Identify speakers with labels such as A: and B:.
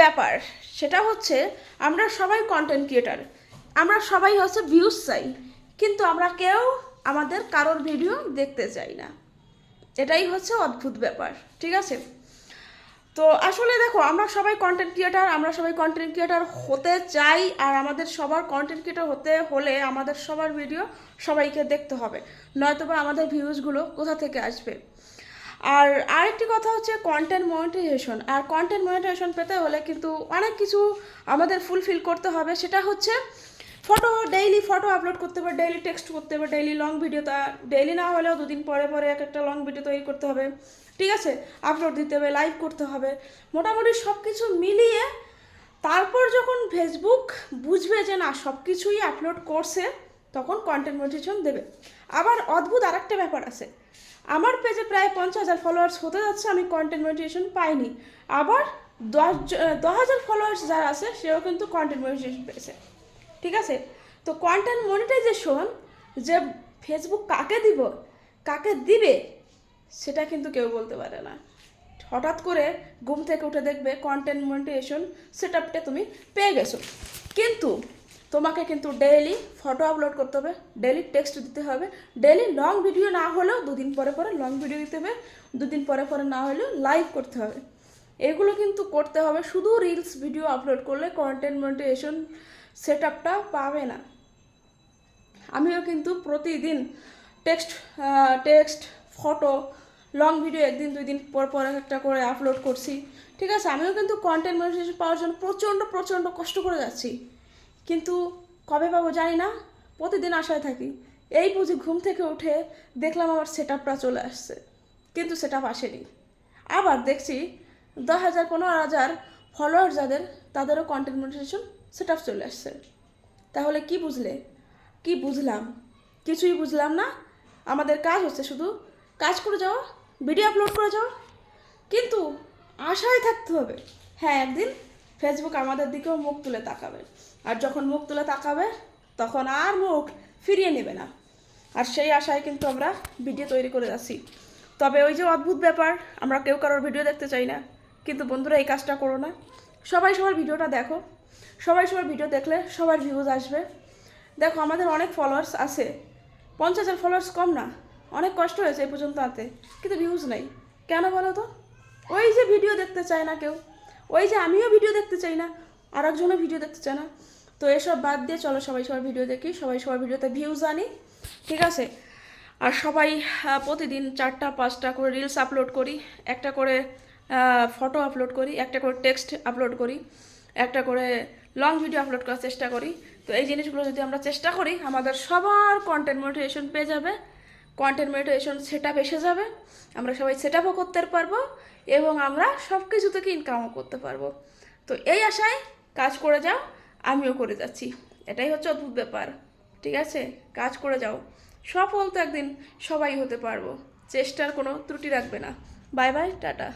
A: ব্যাপার, সেটা হচ্ছে আমরা সবাই কন্টেন্ট ক্রিয়েটার আমরা সবাই হচ্ছে ভিউজ চাই, কিন্তু আমরা কেউ আমাদের কারোর ভিডিও দেখতে চাই না। এটাই হচ্ছে অদ্ভুত ব্যাপার, ঠিক আছে? তো আসলে দেখো, আমরা সবাই কন্টেন্ট ক্রিয়েটার আমরা সবাই কন্টেন্ট ক্রিয়েটার হতে চাই, আর আমাদের সবার কন্টেন্ট ক্রিয়েটার হতে হলে আমাদের সবার ভিডিও সবাইকে দেখতে হবে, নয়তোবা আমাদের ভিউজগুলো কোথা থেকে আসবে? আর আরেকটি কথা হচ্ছে কন্টেন্ট মনিটাইজেশন আর কন্টেন্ট মনিটাইজেশন পেতে হলে কিন্তু অনেক কিছু আমাদের ফুলফিল করতে হবে। সেটা হচ্ছে ফটো ডেইলি ফটো আপলোড করতে হবে ডেইলি টেক্সট করতে হবে ডেইলি লং ভিডিও তা ডেইলি না হলেও দুদিন পরে পরে এক একটা লং ভিডিও তৈরি করতে হবে। ঠিক আছে? আপলোড দিতে হবে লাইভ করতে হবে। মোটামুটি সব কিছু মিলিয়ে তারপর যখন ফেসবুক বুঝবে যে না সব কিছুই আপলোড করছে, তখন কন্টেন্ট মনিটাইজেশন দেবে। আবার অদ্ভুত আরেকটা ব্যাপার আছে। আমার পেজে প্রায় পঞ্চাশ হাজার ফলোয়ার্স হতে যাচ্ছে, আমি কন্টেন্ট মনিটাইজেশন পাইনি। আবার দশ দশ হাজার ফলোয়ার্স যারা আছে, সেও কিন্তু কন্টেন্ট মনিটাইজেশন পেয়েছে। ঠিক আছে? তো কন্টেন্ট মনিটাইজেশন যে ফেসবুক কাকে দিব, কাকে দিবে, সেটা কিন্তু কেউ বলতে পারে না। হঠাৎ করে ঘুম থেকে উঠে দেখবে কন্টেন্ট মনিটাইজেশন সেট আপটা তুমি পেয়ে গেছো। কিন্তু তোমাকে কিন্তু ডেইলি ফটো আপলোড করতে হবে ডেইলি টেক্সট দিতে হবে ডেইলি লং ভিডিও না হলেও দুদিন পরে পরে লং ভিডিও দিতে হবে, দুদিন পরে পরে না হলেও লাইভ করতে হবে। এগুলো কিন্তু করতে হবে, শুধু রিলস ভিডিও আপলোড করলে কন্টেন্ট মনিটাইজেশন সেট আপটা পাবে না। আমিও কিন্তু প্রতিদিন text text photo long video একদিন দুই দিন পর পর একটা করে আপলোড করছি। ঠিক আছে, আমিও কিন্তু কন্টেন্ট মনিটাইজেশন পাওয়ার জন্য প্রচণ্ড প্রচণ্ড কষ্ট করে যাচ্ছি। কিন্তু কবে পাবো জানি না, প্রতিদিন আশায় থাকি। এই বুঝি ঘুম থেকে উঠে দেখলাম আমার সেট চলে আসছে, কিন্তু সেট আপ আসেনি। আবার দেখছি দশ হাজার, পনেরো হাজার ফলোয়ার যাদের, তাদেরও কন্টেন্ট মনিটাইজেশন সেট আপ চলে আসছে। তাহলে কি বুঝলে? কি বুঝলাম? কিছুই বুঝলাম না। আমাদের কাজ হচ্ছে শুধু কাজ করে যাওয়া ভিডিও আপলোড করে যাওয়া। কিন্তু আশায় থাকতে হবে। হ্যাঁ একদিন ফেসবুক আমাদের দিকেও মুখ তুলে তাকাবে। আর যখন মুখ তুলে তাকাবে, তখন আর মুখ ফিরিয়ে নেবে না। আর সেই আশায় কিন্তু আমরা ভিডিও তৈরি করে যাচ্ছি তবে ওই যে অদ্ভুত ব্যাপার, আমরা কেউ কারোর ভিডিও দেখতে চাই না। কিন্তু বন্ধুরা, এই কাজটা করো না। সবাই সবার ভিডিওটা দেখো। সবাই সবার ভিডিও দেখলে সবার ভিউজ আসবে। দেখো, আমাদের অনেক ফলোয়ার্স আছে। পঞ্চাশ হাজার ফলোয়ার্স কম না। অনেক কষ্ট হয়েছে এই পর্যন্ত আনতে। কিন্তু ভিউজ নেই। কেন বলো তো? ওই যে ভিডিও দেখতে চায় না কেউ। ওই যে আমিও ভিডিও দেখতে চাই না আর একজনও ভিডিও দেখতে চায় না। তো এসব বাদ দিয়ে চলো সবাই সবার ভিডিও দেখি, সবাই সবার ভিডিওতে ভিউজ আনি, ঠিক আছে? আর সবাই প্রতিদিন চারটা, পাঁচটা করে রিলস আপলোড করি, একটা করে ফটো আপলোড করি, একটা করে টেক্সট আপলোড করি, একটা করে লং ভিডিও আপলোড করার চেষ্টা করি। তো এই জিনিসগুলো যদি আমরা চেষ্টা করি, আমাদের সবার কন্টেন্ট মোটিভেশন পেয়ে যাবে। কন্টেন্ট মেডিটেশন সেট আপ এসে যাবে। আমরা সবাই সেট আপও করতে পারব এবং আমরা সব কিছু থেকে ইনকামও করতে পারব। তো এই আশায় কাজ করে যাও, আমিও করে যাচ্ছি। এটাই হচ্ছে অদ্ভুত ব্যাপার, ঠিক আছে? কাজ করে যাও। সফল তো একদিন সবাই হতে পারব। চেষ্টার কোনো ত্রুটি রাখবে না। Bye bye tata.